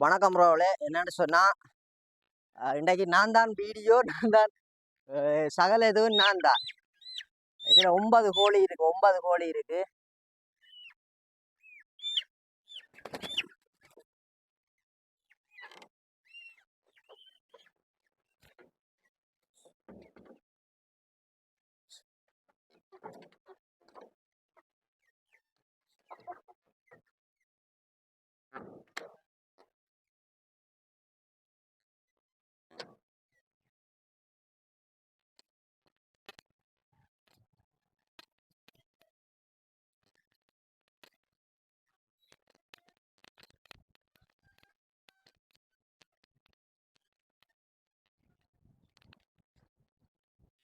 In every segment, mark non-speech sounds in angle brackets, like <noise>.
வணக்கம் ரோவில் என்னன்னு சொன்னால் இன்றைக்கு நான் தான் வீடியோ <laughs> நான் தான் சகல எதுவும் நான் தான். இதில் ஒன்பது கோழி இருக்குது ஒன்பது கோழி இருக்குது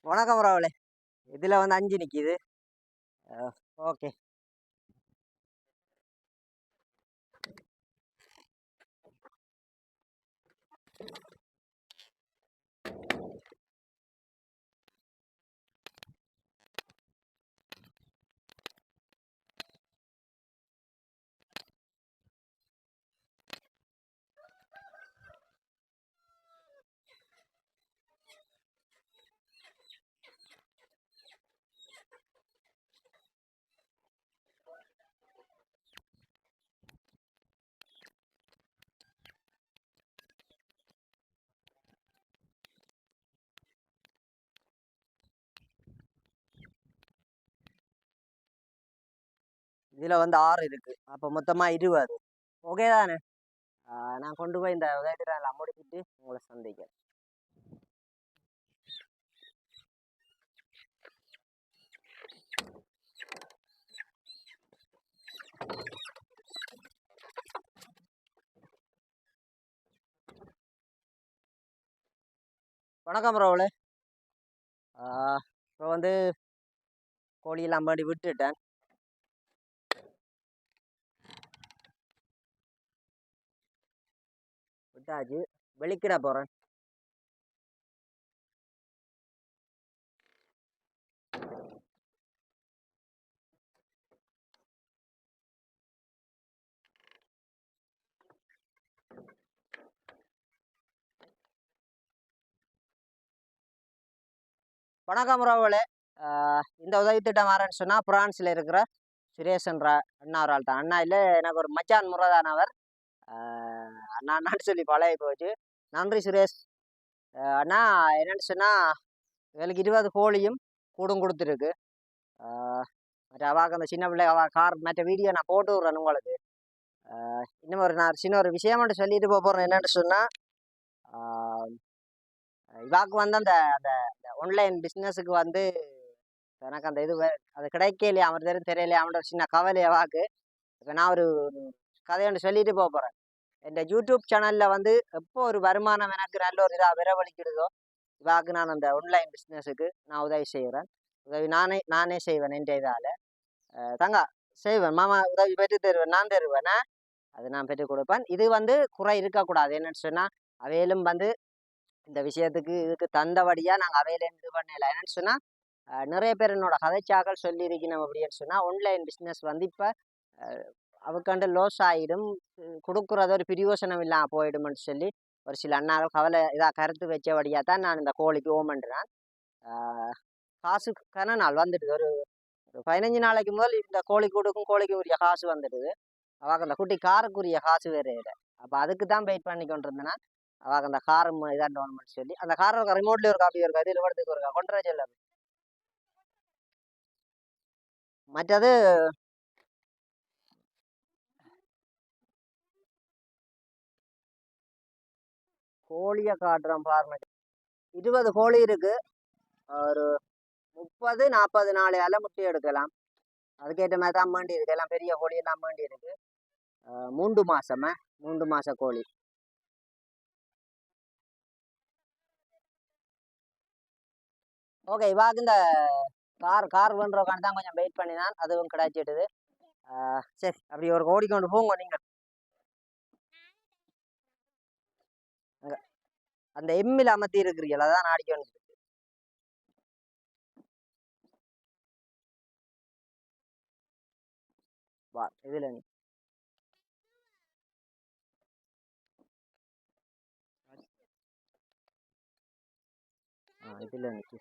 வணக்கம் ராவலே இதில் வந்து அஞ்சு நிற்கிது ஓகே. இதில் வந்து ஆறு இருக்குது அப்போ மொத்தமாக இருபது ஓகே தானே நான் கொண்டு போய் இந்த உதயத்தில் முடிச்சுட்டு உங்களை சந்திக்கிறேன். வணக்கம் ரோவலே இப்போ வந்து கோழியெல்லாம் மறுபடி விட்டுட்டேன். விட்டாச்சு. வெளிக்கிட போகிறேன் வணக்கம் ரோவலே இந்த உதவி திட்டம் வரேன்னு சொன்னால் பிரான்ஸில் இருக்கிற சுரேஷன்ற அண்ணா ஒரு ஆள் தான். அண்ணா இல்லை எனக்கு ஒரு மச்சான் முறதானவர் அண்ணா அண்ணான்னு சொல்லி பழகி போச்சு. நன்றி சுரேஷ். அண்ணா என்னன்னு சொன்னால் எங்களுக்கு இருபது கோழியும் கூடும் கொடுத்துருக்கு. மற்ற அவாக்கு அந்த சின்ன பிள்ளை அவா கார் மற்ற வீடியோ நான் போட்டு விட்றேன் உங்களுக்கு. இன்னும் ஒரு நான் சின்ன ஒரு விஷயம் சொல்லிட்டு போக போகிறேன் என்னென்னு சொன்னால் இவாக்கு வந்து அந்த அந்த ஆன்லைன் பிஸ்னஸுக்கு வந்து எனக்கு அந்த இது அது கிடைக்கலையா அவர் தெரியும் தெரியலையா? அவனோட ஒரு சின்ன கவலை வாக்கு இப்போ நான் ஒரு ஒரு கதையை ஒன்று சொல்லிட்டு போக போகிறேன் என் யூடியூப் சேனலில் வந்து எப்போ ஒரு வருமானம் எனக்கு நல்ல ஒரு இதாக விரவழிக்கிறதோ இவாக்கு நான் அந்த ஆன்லைன் பிஸ்னஸுக்கு நான் உதவி செய்கிறேன் உதவி நானே நானே செய்வேன் என் இதால். தங்கா செய்வேன். மாமா உதவி பெற்று தருவேன் நான் தருவேனே. அது நான் பெற்று கொடுப்பேன். இது வந்து குறை இருக்கக்கூடாது. என்னன்னு சொன்னால் அவையிலும் வந்து இந்த விஷயத்துக்கு இதுக்கு தந்தபடியாக நாங்கள் அவையில இது பண்ணல. என்னன்னு சொன்னால் நிறைய பேர் என்னோட கதைச்சாக்கள் சொல்லியிருக்கணும் அப்படின்னு சொன்னால் ஆன்லைன் பிஸ்னஸ் வந்து இப்போ அவக்காண்டு லோஸ் ஆகிடும் கொடுக்குறது ஒரு பிரியோசனம் இல்லாமல் போயிடும்னு சொல்லி ஒரு சில அண்ணாக்கள் கவலை இதாக கருத்து வச்சபடியாக தான் நான் இந்த கோழிக்கு ஓமன்றேன் காசு கன நாள் வந்துடுது. ஒரு ஒரு பதினஞ்சு நாளைக்கு முதல் இந்த கோழி கூடுக்கும் கோழிக்கு உரிய காசு வந்துடுது. அவாக்கு அந்த குட்டி காருக்குரிய காசு வேறு இல்லை. அப்போ அதுக்கு தான் வெயிட் பண்ணி கொண்டு இருந்தேன்னா அவாக்கு அந்த கார் இதான் டோன்மெண்ட் சொல்லி அந்த கார் இருக்கா ரிமோட்லேயே ஒரு காப்பி இருக்கா இதில் படத்துக்கு இருக்கா கொண்டு சொல்ல மற்றது கோழியை காட்டுறோம் பாருங்க. இருபது கோழி இருக்கு. ஒரு முப்பது நாற்பது நாளையால முட்டை எடுக்கலாம். அதுக்கேற்ற மாதிரி தான் மாண்டி இருக்கு. எல்லாம் பெரிய கோழி எல்லாம் மாண்டி இருக்கு. மூன்று மாசமா? மூன்று மாச கோழி. ஓகே இவாக்கு இந்த கார் கார் வேண்டுறக்கான தான் கொஞ்சம் வெயிட் பண்ணி தான் அதுவும் கிடைச்சிட்டுது. சரி அப்படி ஒரு கோடி கொண்டு போங்க நீங்கள் அந்த எம்மில் அமர்த்தி இருக்கிறீங்களா அதான் அடிக்க வேண்டியது வா இதுல நீ. இதுல நிக்கு